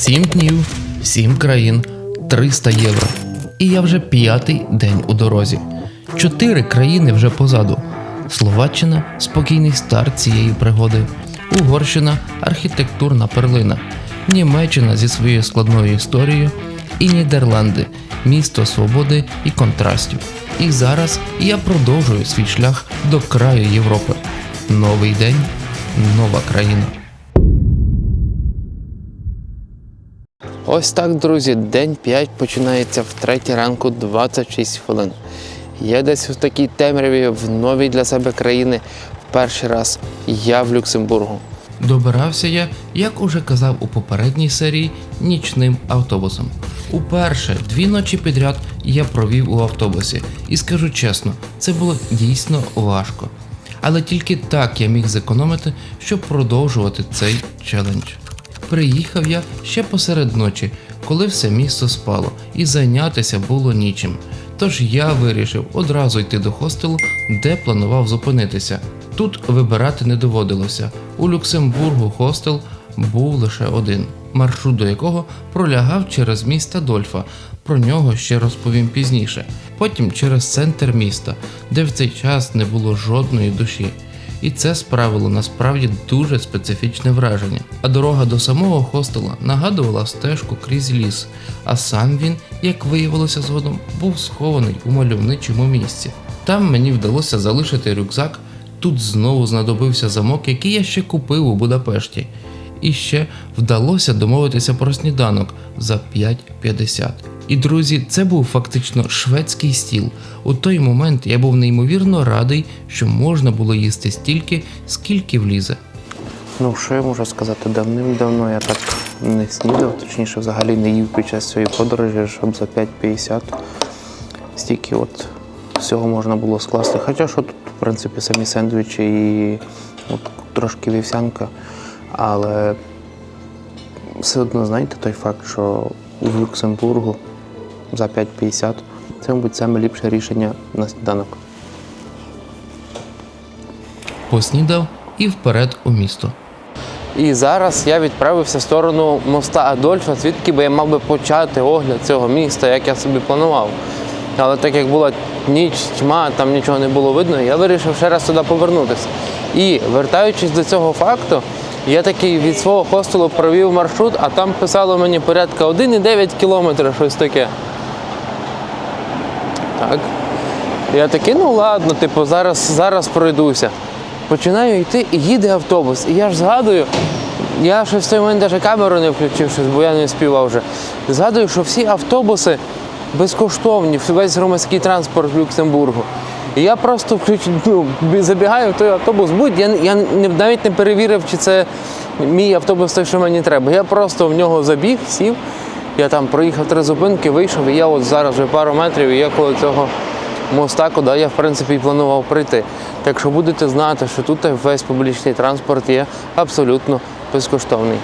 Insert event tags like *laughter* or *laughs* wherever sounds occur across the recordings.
Сім днів, сім країн, 300 євро. І я вже п'ятий день у дорозі. Чотири країни вже позаду. Словаччина спокійний старт цієї пригоди. Угорщина архітектурна перлина. Німеччина зі своєю складною історією. І Нідерланди місто свободи і контрастів. І зараз я продовжую свій шлях до краю Європи. Новий день, нова країна. Ось так, друзі, день 5 починається в 3 ранку 26 хвилин. Я десь в такій темряві в новій для себе країни в перший раз. Я в Люксембургу. Добирався я, як уже казав у попередній серії, нічним автобусом. Уперше дві ночі підряд я провів у автобусі, і скажу чесно, це було дійсно важко. Але тільки так я міг зекономити, щоб продовжувати цей челендж. Приїхав я ще посеред ночі, коли все місто спало, і зайнятися було нічим. Тож я вирішив одразу йти до хостелу, де планував зупинитися. Тут вибирати не доводилося. У Люксембургу хостел був лише один, маршрут до якого пролягав через міста Дольфа. Про нього ще розповім пізніше. Потім через центр міста, де в цей час не було жодної душі. І це справило насправді дуже специфічне враження. А дорога до самого хостела нагадувала стежку крізь ліс, а сам він, як виявилося згодом, був схований у мальовничому місці. Там мені вдалося залишити рюкзак. Тут знову знадобився замок, який я ще купив у Будапешті. І ще вдалося домовитися про сніданок за 5,50. І друзі, це був фактично шведський стіл. У той момент я був неймовірно радий, що можна було їсти стільки, скільки влізе. Ну, що я можу сказати, давним-давно я так не снідав, точніше, взагалі не їв під час цієї подорожі, щоб за 5,50 стільки от всього можна було скласти. Хоча що тут, в принципі, самі сендвічі і от, трошки вівсянка. Але все одно, знаєте, той факт, що в Люксембургу за 5,50 це, мабуть, саме ліпше рішення на сніданок. Поснідав і вперед у місто. І зараз я відправився в сторону моста Адольфа, звідки би я мав би почати огляд цього міста, як я собі планував. Але так як була ніч, тьма, там нічого не було видно, я вирішив ще раз туди повернутися. І вертаючись до цього факту, я такий від свого хостелу провів маршрут, а там писало мені порядка 1,9 кілометра, щось таке. Так. Я такий, ну ладно, типу, зараз, зараз пройдуся. Починаю йти і їде автобус. І я ж згадую, я ще в той момент навіть камеру не включив, щось, бо я не співав вже. Згадую, що всі автобуси безкоштовні, весь громадський транспорт в Люксембургу. І я просто включ... ну, забігаю в той автобус, будь я, я навіть не перевірив, чи це мій автобус той, що мені треба. Я просто в нього забіг, сів. Я там проїхав три зупинки, вийшов, і я от зараз вже пару метрів, і я коло цього моста, куди я в принципі і планував прийти. Так що будете знати, що тут весь публічний транспорт є абсолютно безкоштовний.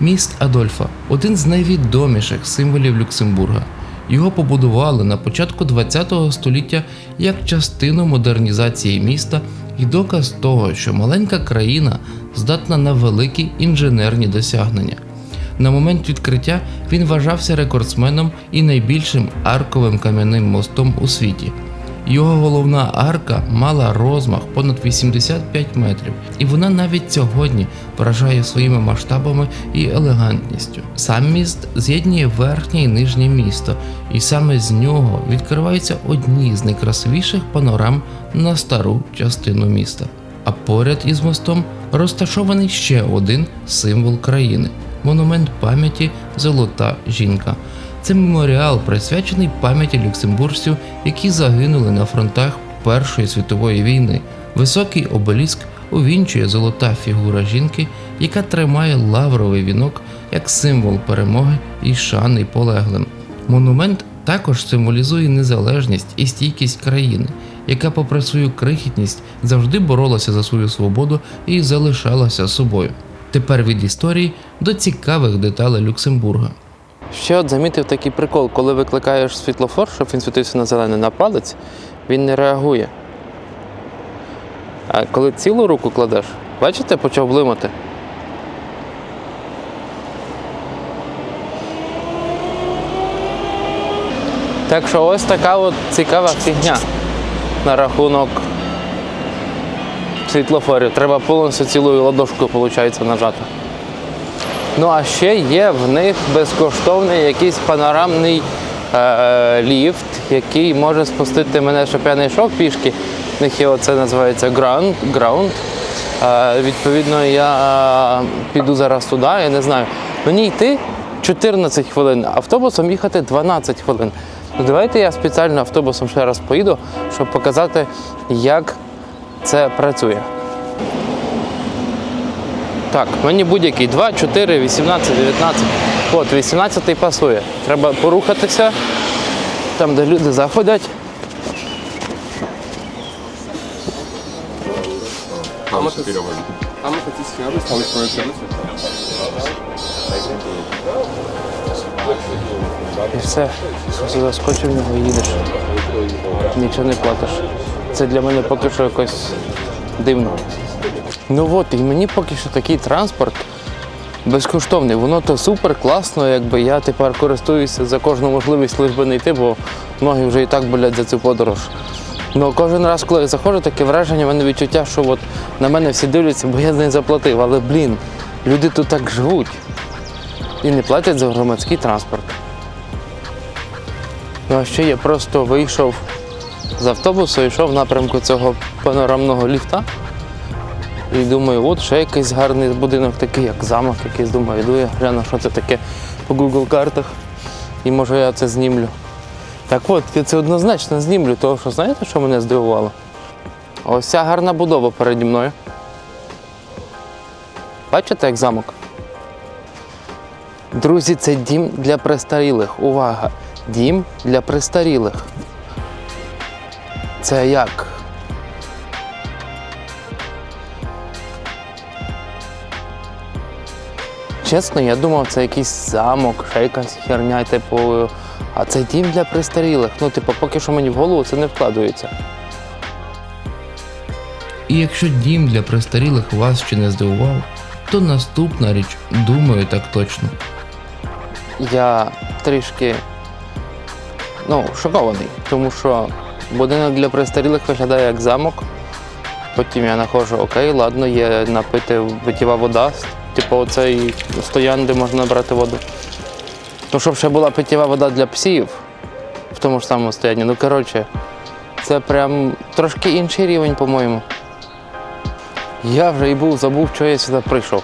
Міст Адольфа один з найвідоміших символів Люксембурга. Його побудували на початку ХХ століття як частину модернізації міста і доказ того, що маленька країна здатна на великі інженерні досягнення. На момент відкриття він вважався рекордсменом і найбільшим арковим кам'яним мостом у світі. Його головна арка мала розмах понад 85 метрів, і вона навіть сьогодні вражає своїми масштабами і елегантністю. Сам міст з'єднує верхнє і нижнє місто, і саме з нього відкриваються одні з найкрасивіших панорам на стару частину міста. А поряд із мостом розташований ще один символ країни монумент пам'яті Золота жінка. Це меморіал, присвячений пам'яті люксембуржців, які загинули на фронтах Першої світової війни. Високий обеліск увінчує золота фігура жінки, яка тримає лавровий вінок як символ перемоги і шани полеглим. Монумент також символізує незалежність і стійкість країни, яка, попри свою крихітність, завжди боролася за свою свободу і залишалася собою. Тепер від історії до цікавих деталей Люксембурга. Ще от замітив такий прикол, коли викликаєш світлофор, щоб він світився на зелений на палець, він не реагує. А коли цілу руку кладеш, бачите, почав блимати. Так що ось така от цікава фігня на рахунок світлофорів. Треба повністю цілою ладошкою, виходить, нажати. Ну а ще є в них безкоштовний якийсь панорамний е, ліфт, який може спустити мене, щоб я не йшов пішки. В них є оце називається ground, ground. Е, відповідно, я е, піду зараз туди, я не знаю. Мені йти 14 хвилин, автобусом їхати 12 хвилин. Ну, давайте я спеціально автобусом ще раз поїду, щоб показати, як це працює. Так, мені будь-який 2, 4, 18, 19. От, 18 пасує. Треба порухатися там, де люди заходять. Вроде. Там хотите снять, там еще І все. Заскочив в нього і їдеш. Нічого не платиш. Це для мене поки що якось дивно. Ну от, і мені поки що такий транспорт безкоштовний. Воно то супер класно, якби я тепер користуюся за кожну можливість лиш не йти, бо ноги вже і так болять за цю подорож. Ну кожен раз, коли я заходжу, таке враження, в мене відчуття, що от на мене всі дивляться, бо я не заплатив. Але блін, люди тут так живуть і не платять за громадський транспорт. Ну а ще я просто вийшов з автобусу йшов в напрямку цього панорамного ліфта. І думаю, от ще якийсь гарний будинок, такий як замок якийсь. Думаю, йду я гляну, що це таке по Google картах. І може я це знімлю. Так от, я це однозначно знімлю, тому що знаєте, що мене здивувало? Ось ця гарна будова переді мною. Бачите, як замок? Друзі, це дім для престарілих. Увага! Дім для престарілих. Це як? Чесно, я думав, це якийсь замок, ще якась херня, типу. А це дім для престарілих. Ну, типу, поки що мені в голову це не вкладається. І якщо дім для престарілих вас ще не здивував, то наступна річ, думаю, так точно. Я трішки ну, шокований, тому що будинок для престарілих виглядає як замок. Потім я знаходжу, окей, ладно, є напити питєва вода, типу оцей стоян, де можна набрати воду. Ну, щоб ще була питєва вода для псів в тому ж самому стоянні. Ну, коротше, це прям трошки інший рівень, по-моєму. Я вже і був забув, що я сюди прийшов.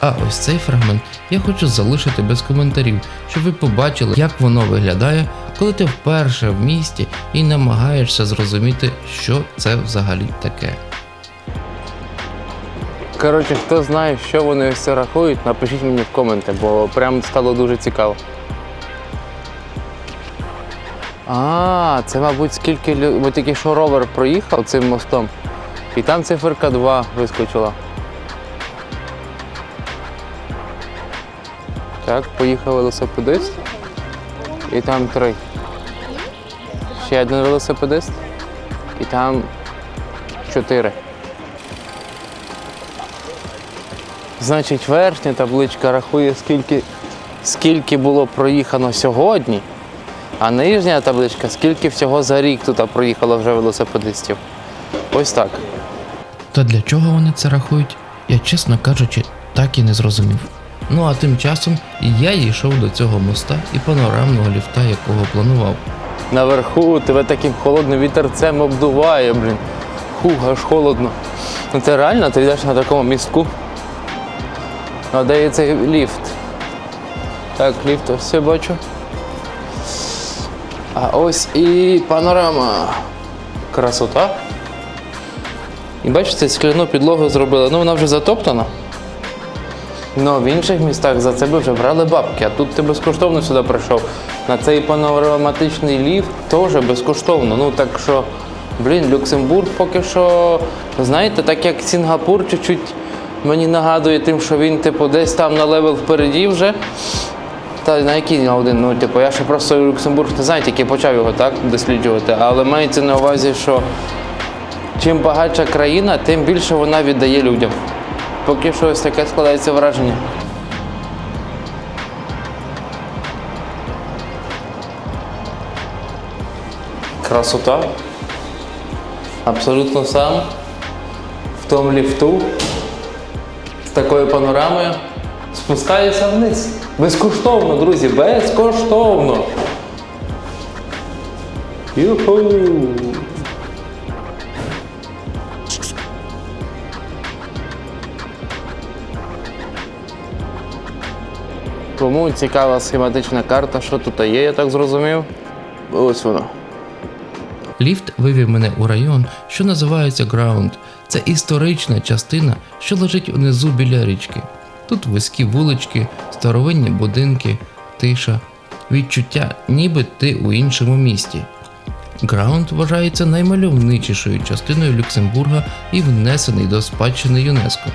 А ось цей фрагмент я хочу залишити без коментарів, щоб ви побачили, як воно виглядає, коли ти вперше в місті і намагаєшся зрозуміти, що це взагалі таке. Коротше, хто знає, що вони це рахують, напишіть мені в коменти, бо прям стало дуже цікаво. А, це, мабуть, скільки лю- бо тільки що ровер проїхав цим мостом, і там циферка 2 вискочила. Так, поїхав велосипедист. І там три. Ще один велосипедист. І там чотири. Значить, верхня табличка рахує, скільки, скільки було проїхано сьогодні, а нижня табличка, скільки всього за рік тут проїхало вже велосипедистів. Ось так. Та для чого вони це рахують, я чесно кажучи, так і не зрозумів. Ну а тим часом я йшов до цього моста і панорамного ліфта, якого планував. Наверху тебе таким холодним вітерцем обдуває, блін. Хух, аж холодно. Ну це реально, ти йдеш на такому містку. А де є цей ліфт? Так, ліфт все бачу. А ось і панорама. Красота. І бачите, скляну підлогу зробили. Ну вона вже затоптана. Ну, в інших містах за це вже брали бабки, а тут ти безкоштовно сюди прийшов. На цей панораматичний ліфт теж безкоштовно. Ну так що, блін, Люксембург поки що, знаєте, так як Сінгапур чуть-чуть мені нагадує тим, що він, типу, десь там на левел впереді вже. Та на який на один? Ну, типу, я ще просто Люксембург не знаю, тільки почав його так досліджувати. Але мається на увазі, що чим багатша країна, тим більше вона віддає людям. Поки що ось таке складається враження. Красота. Абсолютно сам. В тому ліфту. З такою панорамою. Спускаюся вниз. Безкоштовно, друзі, безкоштовно. Юху! Кому цікава схематична карта, що тут є, я так зрозумів. Ось воно. Ліфт вивів мене у район, що називається Граунд. Це історична частина, що лежить унизу біля річки. Тут вузькі вулички, старовинні будинки, тиша, відчуття, ніби ти у іншому місті. Граунд вважається наймальовничішою частиною Люксембурга і внесений до спадщини ЮНЕСКО.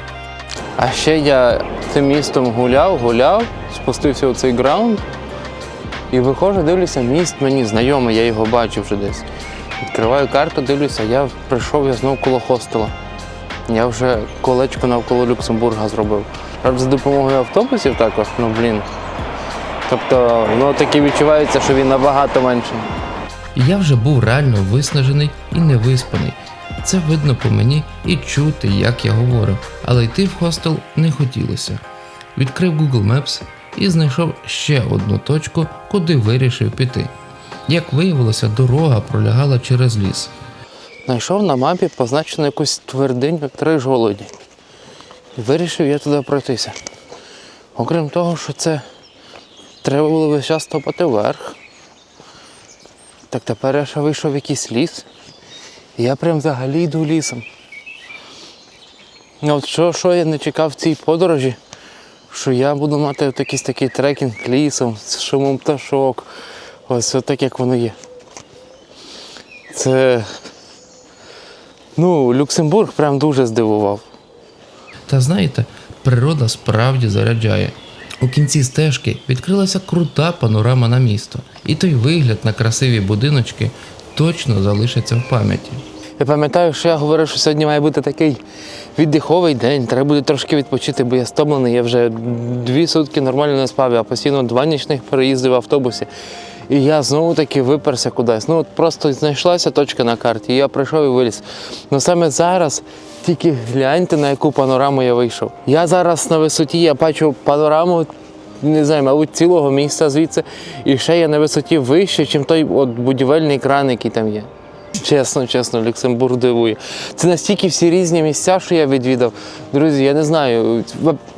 А ще я цим містом гуляв, гуляв, спустився у цей граунд і виходжу, дивлюся, міст мені знайомий, я його бачив вже десь. Відкриваю карту, дивлюся, я прийшов я знову коло хостела. Я вже колечко навколо Люксембурга зробив. Правда, за допомогою автобусів також, ну блін. Тобто, воно таки відчувається, що він набагато менший. Я вже був реально виснажений і невиспаний. Це видно по мені і чути, як я говорю, але йти в хостел не хотілося. Відкрив Google Maps і знайшов ще одну точку, куди вирішив піти. Як виявилося, дорога пролягала через ліс. Знайшов на мапі позначену якусь твердиню три жолоді. Вирішив я туди пройтися. Окрім того, що це треба було весь час топати вверх. Так тепер я ще вийшов в якийсь ліс. І я прям взагалі йду лісом. Ну, От що, що я не чекав в цій подорожі, що я буду мати от якийсь такий трекінг лісом з шумом пташок. Ось так, як воно є. Це Ну, Люксембург прям дуже здивував. Та знаєте, природа справді заряджає. У кінці стежки відкрилася крута панорама на місто, і той вигляд на красиві будиночки точно залишиться в пам'яті. Я пам'ятаю, що я говорив, що сьогодні має бути такий віддиховий день, треба буде трошки відпочити, бо я стомлений, я вже дві сутки нормально не спав, я постійно два нічних переїзди в автобусі. І я знову таки виперся кудись. Ну от просто знайшлася точка на карті, і я прийшов і виліз. Ну саме зараз тільки гляньте, на яку панораму я вийшов. Я зараз на висоті, я бачу панораму, не знаю, мабуть, цілого міста звідси, і ще я на висоті вище, ніж той от будівельний кран, який там є. Чесно, чесно, Люксембург дивує. Це настільки всі різні місця, що я відвідав. Друзі, я не знаю,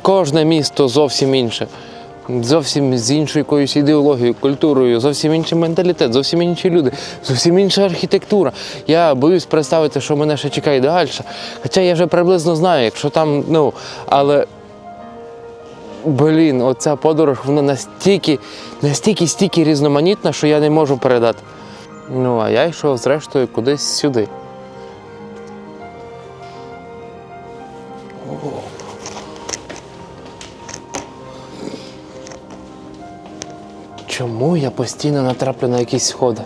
кожне місто зовсім інше. Зовсім з іншою якоюсь ідеологією, культурою, зовсім інший менталітет, зовсім інші люди, зовсім інша архітектура. Я боюсь представити, що мене ще чекає далі. Хоча я вже приблизно знаю, якщо там, ну, але блін, оця подорож, вона настільки, настільки стільки різноманітна, що я не можу передати. Ну, а я йшов зрештою кудись сюди. Чому я постійно натраплю на якісь сходи?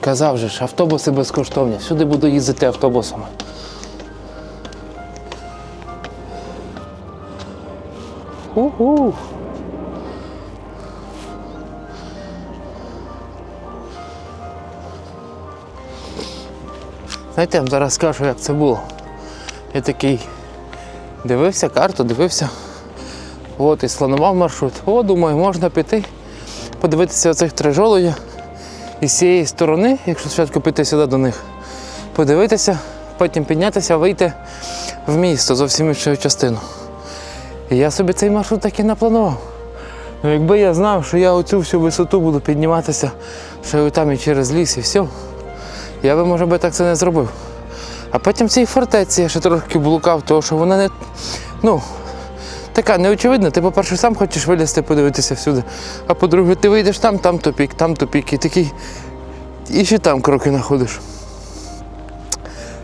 Казав же ж, автобуси безкоштовні, всюди буду їздити автобусами. Уху. Знаєте, я вам зараз скажу, як це було. Я такий дивився карту, дивився. От і слонував маршрут. О, думаю, можна піти, подивитися цих три жолудя. І з цієї сторони, якщо спочатку піти сюди до них, подивитися, потім піднятися, вийти в місто зовсім іншу частину. І я собі цей маршрут так і напланував. Ну, якби я знав, що я оцю всю висоту буду підніматися, що там і через ліс, і все, я би, може би, так це не зробив. А потім в цій фортеці я ще трошки блукав, тому що вона не. Ну, така неочевидна. Ти, по-перше, сам хочеш вилізти, подивитися всюди. А по-друге, ти вийдеш там, там тупік, там тупік, і такий. І ще там кроки знаходиш.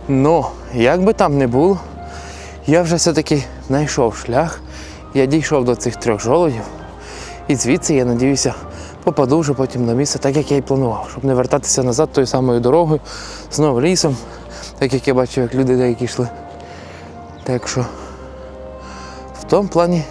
Ну, як би там не було, я вже все-таки знайшов шлях. Я дійшов до цих трьох жолудів. І звідси, я надіюся, попаду вже потім на місце, так як я і планував, щоб не вертатися назад тою самою дорогою, знову лісом, так як я бачив, як люди деякі йшли. Так що в тому плані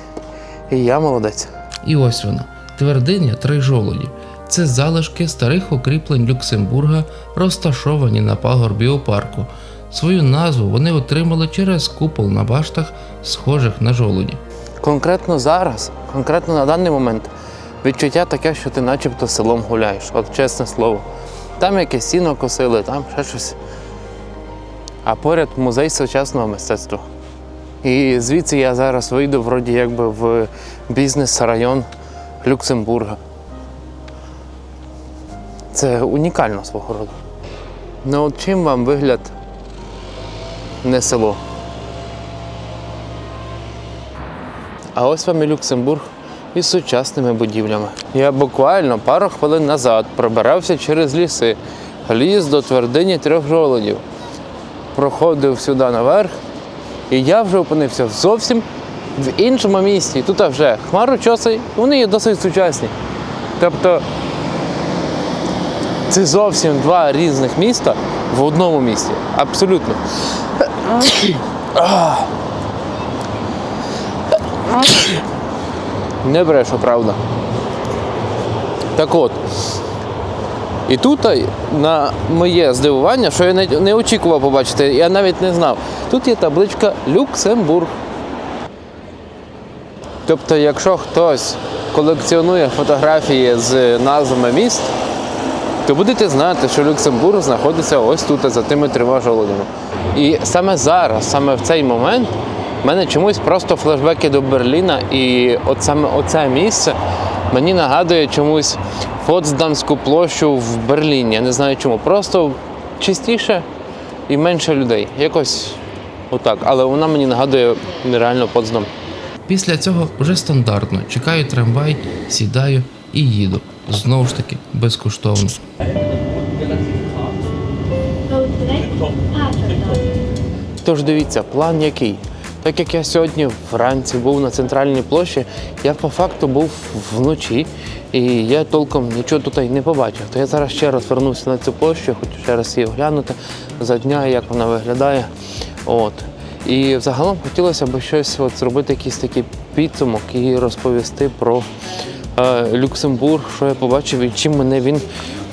і я молодець. І ось вона, твердиня три жолоді. Це залишки старих укріплень Люксембурга, розташовані на пагорбі у парку. Свою назву вони отримали через купол на баштах, схожих на жолуді. Конкретно зараз, конкретно на даний момент, відчуття таке, що ти начебто селом гуляєш, от чесне слово. Там якесь сіно косили, там ще щось. А поряд музей сучасного мистецтва. І звідси я зараз вийду вроді якби в бізнес-район Люксембурга. Це унікально свого роду. Ну от чим вам вигляд не село? А ось вам і Люксембург із сучасними будівлями. Я буквально пару хвилин назад пробирався через ліси, ліз до твердині трьох жолодів, проходив сюди наверх, і я вже опинився зовсім в іншому місті. Тут вже хмарочоси, вони є досить сучасні. Тобто це зовсім два різних міста в одному місті. Абсолютно. *coughs* Не брешу, правда. Так от. І тут на моє здивування, що я не, очікував побачити, я навіть не знав. Тут є табличка Люксембург. Тобто, якщо хтось колекціонує фотографії з назвами міст, то будете знати, що Люксембург знаходиться ось тут, за тими трьома жолудями. І саме зараз, саме в цей момент, в мене чомусь просто флешбеки до Берліна, і от саме оце місце мені нагадує чомусь Потсдамську площу в Берліні. Я не знаю чому. Просто чистіше і менше людей. Якось отак. Але вона мені нагадує нереально Потсдам. Після цього вже стандартно чекаю трамвай, сідаю і їду. Знову ж таки, безкоштовно. Тож дивіться, план який. Так як я сьогодні вранці був на центральній площі, я по факту був вночі і я толком нічого тут не побачив. То я зараз ще раз вернувся на цю площу, хочу ще раз її оглянути за дня, як вона виглядає. От. І загалом хотілося б щось от, зробити якийсь такий підсумок і розповісти про е, Люксембург, що я побачив і чим мене він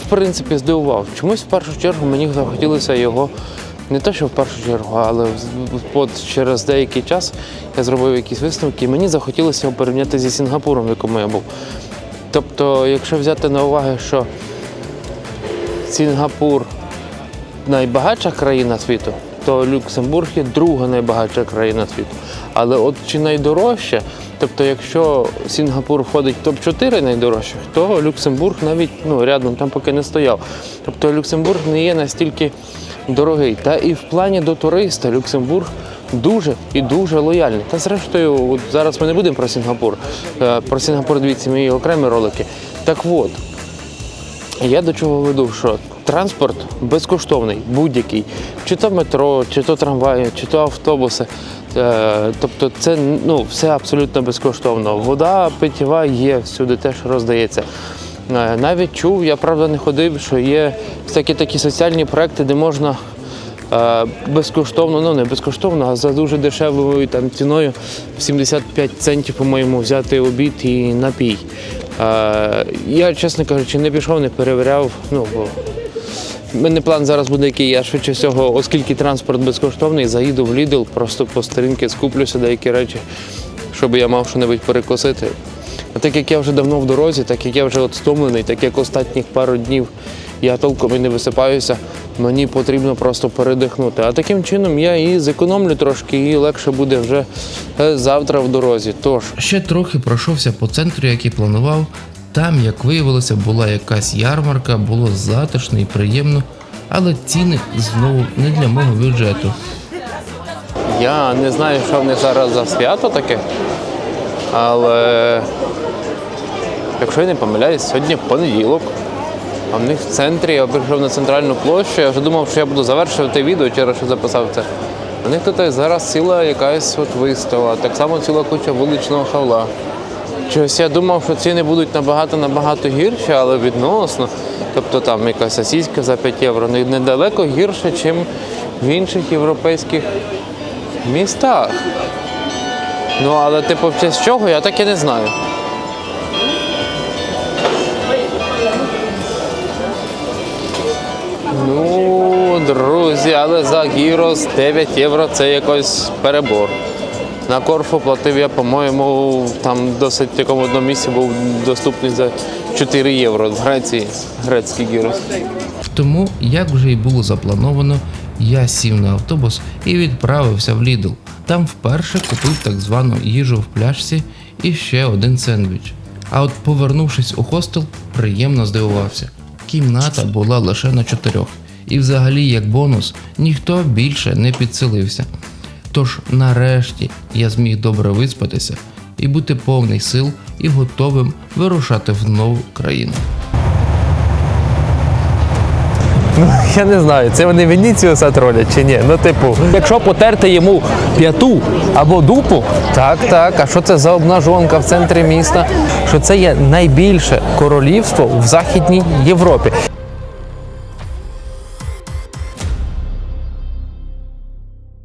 в принципі здивував. Чомусь в першу чергу мені захотілося його не те, що в першу чергу, але от через деякий час я зробив якісь висновки, і мені захотілося порівняти зі Сінгапуром, в якому я був. Тобто, якщо взяти на увагу, що Сінгапур найбагатша країна світу, то Люксембург є друга найбагатша країна світу. Але от чи найдорожче, тобто, якщо Сінгапур входить в топ-4 найдорожчих, то Люксембург навіть ну, рядом там поки не стояв. Тобто Люксембург не є настільки дорогий. Та і в плані до туриста Люксембург дуже і дуже лояльний. Та зрештою, от зараз ми не будемо про Сінгапур. Е, Про Сінгапур дивіться мої окремі ролики. Так от, я до чого веду, що транспорт безкоштовний, будь-який. Чи то метро, чи то трамваї, чи то автобуси. Е, Тобто це ну, все абсолютно безкоштовно. Вода питєва є всюди, теж роздається. Е, Навіть чув, я правда не ходив, що є всякі такі соціальні проекти, де можна е, безкоштовно, ну не безкоштовно, а за дуже дешевою там ціною в 75 центів, по-моєму, взяти обід і напій. Е, Я, чесно кажучи, не пішов, не перевіряв. Ну, бо мене план зараз буде який. Я швидше всього, оскільки транспорт безкоштовний, заїду в Lidl, просто по старинки скуплюся деякі речі, щоб я мав що-небудь перекусити. А так як я вже давно в дорозі, так як я вже от стомлений, так як останніх пару днів я толком і не висипаюся, мені потрібно просто передихнути. А таким чином я і зекономлю трошки, і легше буде вже е, завтра в дорозі. Тож, Ще трохи пройшовся по центру, як і планував. Там, як виявилося, була якась ярмарка, було затишно і приємно, але ціни знову не для мого бюджету. Я не знаю, що в них зараз за свято таке, але якщо я не помиляюсь, сьогодні понеділок. А в них в центрі я прийшов на центральну площу. Я вже думав, що я буду завершувати відео, через що записав це. У них тут зараз ціла якась от вистава, так само ціла куча вуличного хавла. Чогось я думав, що ціни будуть набагато-набагато гірші, але відносно. Тобто там якась сосіска за 5 євро не- недалеко гірше, ніж в інших європейських містах. Ну, але типу, в чого, я так і не знаю. Ну, друзі, але за гірос 9 євро це якось перебор. На Корфу платив я, по-моєму, там досить в такому одному місці був доступний за 4 євро в Греції, грецький гірос. Тому, як вже й було заплановано, я сів на автобус і відправився в Лідл. Там вперше купив так звану їжу в пляшці і ще один сендвіч. А от повернувшись у хостел, приємно здивувався. Кімната була лише на чотирьох, і взагалі, як бонус, ніхто більше не підселився. Тож нарешті я зміг добре виспатися і бути повний сил і готовим вирушати в нову країну. *laughs* Я не знаю, це вони Веніціуса тролять чи ні. Ну, типу, якщо потерти йому п'яту або дупу, так, так. А що це за обнажонка в центрі міста? Що це є найбільше королівство в Західній Європі.